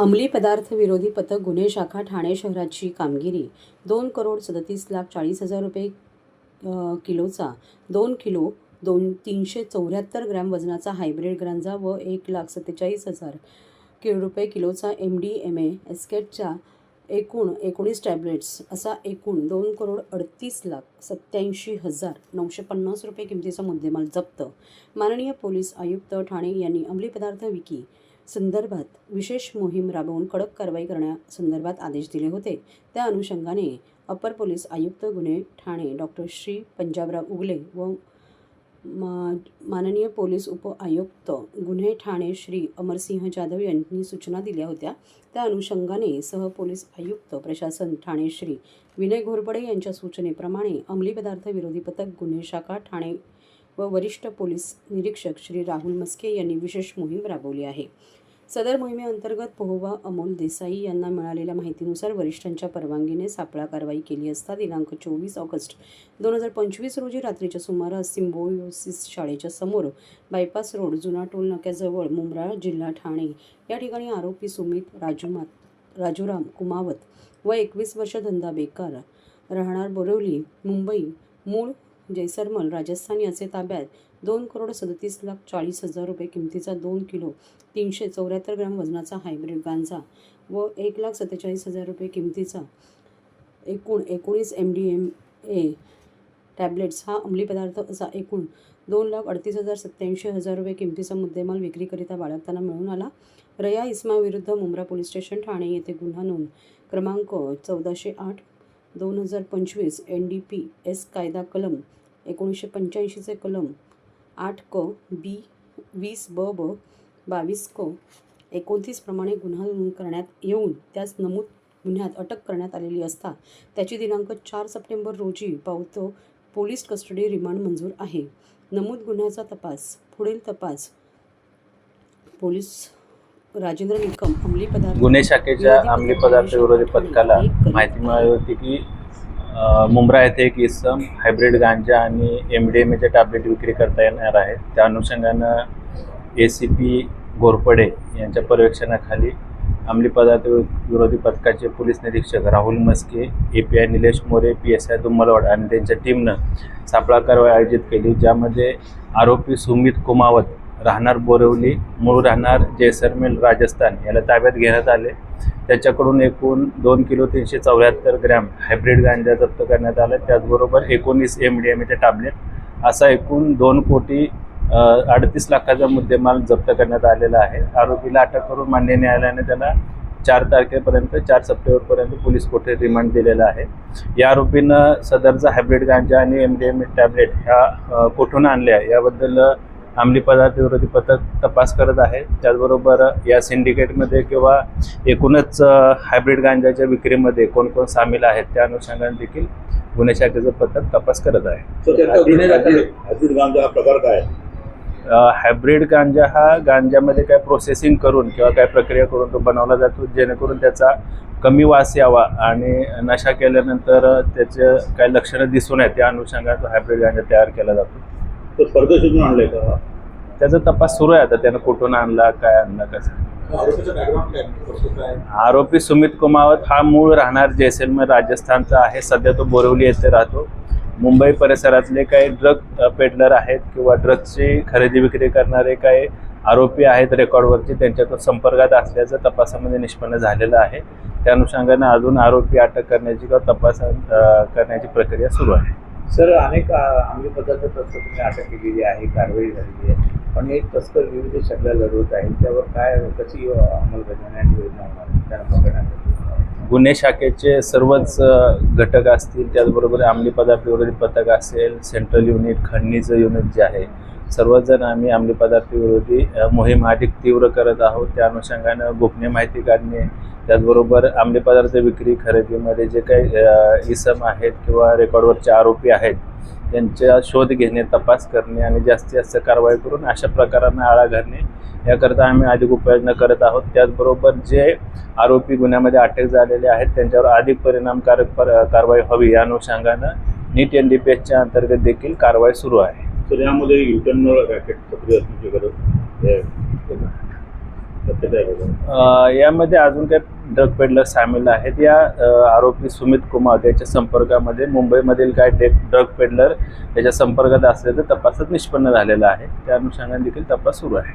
अंमली पदार्थ विरोधी पथक गुन्हे शाखा ठाणे शहराची कामगिरी. दोन करोड सदतीस लाख चाळीस हजार रुपये किलोचा दोन किलो दोन तीनशे चौऱ्याहत्तर ग्रॅम वजनाचा हायब्रिड ग्रांजा व एक लाख सत्तेचाळीस हजार कि रुपये किलोचा एम डी एम ए एस्केटच्या एकूण एकोणीस टॅब्लेट्स असा एकूण दोन करोड अडतीस लाख सत्याऐंशी हजार नऊशे पन्नास रुपये किमतीचा मुद्देमाल जप्त. माननीय पोलीस आयुक्त ठाणे यांनी अंमली पदार्थ विकी संदर्भात विशेष मोहीम राबवून कडक कारवाई करण्यासंदर्भात आदेश दिले होते. त्या अनुषंगाने अपर पोलीस आयुक्त गुन्हे ठाणे डॉक्टर श्री पंजाबराव उगले व मा माननीय पोलीस उप आयुक्त गुन्हे ठाणे श्री अमरसिंह जाधव यांनी सूचना दिल्या होत्या. त्या अनुषंगाने सह पोलीस आयुक्त प्रशासन ठाणे श्री विनय घोरपडे यांच्या सूचनेप्रमाणे अंमली पदार्थ विरोधी पथक गुन्हे शाखा ठाणे व वरिष्ठ पोलीस निरीक्षक श्री राहुल मस्के यांनी विशेष मोहीम राबवली आहे. सदर मोहिमेअंतर्गत पोहोवा अमोल देसाई यांना मिळालेल्या माहितीनुसार वरिष्ठांच्या परवानगीने सापळा कारवाई केली असता दिनांक चोवीस ऑगस्ट दोन हजार पंचवीस रोजी रात्रीच्या सुमारास सिम्बोयोसिस शाळेच्या समोर बायपास रोड जुना टोल नाक्याजवळ मुंब्रा जिल्हा ठाणे या ठिकाणी आरोपी सुमित राजूमात राजूराम कुमावत व एकवीस वर्ष धंदा बेकार राहणार बोरवली मुंबई मूळ जैसरमल राजस्थान याचे ताब्यात दोन करोड सदतीस लाख चाळीस हजार रुपये किमतीचा दोन किलो तीनशे चौऱ्याहत्तर ग्राम वजनाचा हायब्रिड गांजा व एक लाख सत्तेचाळीस हजार रुपये किमतीचा एकूण एकोणीस M D M A tablets हा अंमली पदार्थ असा एकूण दोन लाख अडतीस हजार सत्याऐंशी हजार रुपये किमतीचा मुद्देमाल विक्रीकरिता बाळगताना मिळून आला. रया इस्माविरुद्ध मुंब्रा पोलीस स्टेशन ठाणे येथे गुन्हा नोंद. क्रमांक चौदाशे आठ दोन हजार पंचवीस एन डी पी एस कायदा कलम एकोणीसशे पंच्याऐंशीचे कलम आठ क बी वीस ब ब बावीस क एकोणतीसप्रमाणे गुन्हा नोंद करण्यात येऊन त्यास नमूद गुन्ह्यात अटक करण्यात आलेली असता त्याची दिनांक चार सप्टेंबर रोजी पावतो पोलीस कस्टडी रिमांड मंजूर आहे. नमूद गुन्ह्याचा तपास पुढील तपास पोलीस राजेंद्र निकम अंमली पदार्थ गुन्हे शाखेच्या अंमली पदार्थ विरोधी पथकाला माहिती आहे. मिळाली होती की मुंब्रा येथे एक इसम हायब्रिड गांजा आणि एम डी एम एच्या टॅब्लेट विक्री करता येणार आहेत त्या अनुषंगानं ए सी पी घोरपडे यांच्या पर्यवेक्षणाखाली अंमली पदार्थ विरोधी पथकाचे पोलीस निरीक्षक Rahul Maske A P I Nilesh More P S I Dummalwad आणि त्यांच्या टीमनं सापळा कारवाई आयोजित केली ज्यामध्ये आरोपी सुमित कुमावत राहणार बोरिवली मूळ राहणार जैसरमेल राजस्थान याला ताब्यात घेण्यात आले. त्याच्याकडून एकूण दोन किलो तीनशे चौऱ्याहत्तर ग्रॅम हायब्रिड गांजा जप्त करण्यात आला. त्याचबरोबर एकोणीस एम डी एम एचे टॅबलेट असा एकूण दोन कोटी अडतीस लाखाचा मुद्देमाल जप्त करण्यात आलेला आहे. आरोपीला अटक करून मान्य न्यायालयाने त्याला चार तारखेपर्यंत चार सप्टेंबरपर्यंत पोलीस कोठे रिमांड दिलेला आहे. या आरोपीनं सदरचा हायब्रिड गांजा आणि एम डी एम टॅबलेट ह्या कोठून कुठून आणल्या याबद्दल अंमली पदार्थ विरोधी पथक तपास करत आहे. त्याचबरोबर या सिंडिकेटमध्ये किंवा एकूणच हायब्रिड गांजाच्या विक्रीमध्ये कोण कोण सामील आहेत त्या अनुषंगाने देखील गुन्हे शाखेचं पथक तपास करत आहे. हायब्रिड गांजा हा प्रकार काय? आहे? अ, हायब्रिड गांजा हा गांजामध्ये काय प्रोसेसिंग करून किंवा काय प्रक्रिया करून तो बनवला जातो जेणेकरून त्याचा कमी वास यावा आणि नशा केल्यानंतर त्याचे काय लक्षणं दिसून आहेत त्या अनुषंगाने तो हायब्रिड गांजा तयार केला जातो. तो परदेशातून आणलाय का? त्याचा तपास सुरू आहे आता. त्यानं कुठून आणला काय आणला कसं? आरोपी सुमित कुमावत हा मूळ राहणार जैसलमेर राजस्थानचा आहे. सध्या तो बोरिवली येथे राहतो. मुंबई परिसरातले काही ड्रग पेडलर आहेत किंवा ड्रग्सची खरेदी विक्री करणारे काही आरोपी आहेत रेकॉर्डवरचे त्यांच्या तो संपर्कात असल्याचं तपासामध्ये निष्पन्न झालेलं आहे. त्या अनुषंगाने अजून आरोपी अटक करण्याची किंवा तपास करण्याची प्रक्रिया सुरू आहे. सर अनेक आम्ही अंमली पदार्थ तस्कर तुम्ही अटक केलेली आहे कारवाई झालेली आहे. पण एक तस्कर विविध शब्द लढवत आहे. त्यावर काय कशी अ, अंमलबजावणी आणि योजना होणार त्यांना पकडण्यासाठी गुन्हे शाखेचे सर्वच घटक असतील. त्याचबरोबर अंमली पदार्थ विरोधी पथक असेल सेंट्रल युनिट खंडणीचं युनिट जे आहे सर्वजण आम्ही अंमली पदार्थ विरोधी मोहीम अधिक तीव्र करत आहोत. त्या अनुषंगानं गोपनीय माहिती काढणे त्याचबरोबर अंमली पदार्थ विक्री खरेदीमध्ये जे काही इसम आहेत किंवा रेकॉर्डवरचे आरोपी आहेत त्यांचा शोध घेणे तपास करणे आणि जास्तीत जास्त कारवाई करून अशा प्रकारांना आळा घालणे याकरता आम्ही अधिक उपाययोजना करत आहोत. त्याचबरोबर जे आरोपी गुन्ह्यामध्ये अटक झालेले आहेत त्यांच्यावर अधिक परिणामकारक पर कारवाई व्हावी या अनुषंगानं नीट एन डी पी एसच्या अंतर्गत देखील कारवाई सुरू आहे. तर यामध्ये युटर्न रॅकेट सक्रिय असण्याची गरज यामध्ये अजून काही ड्रग पेडलर सामील आहेत. या आरोपी सुमित कुमार याच्या संपर्कामध्ये मुंबईमधील काय डे ड्रग पेडलर याच्या संपर्कात असल्याचं तपासात निष्पन्न झालेलं आहे. त्या अनुषंगाने देखील तपास सुरू आहे.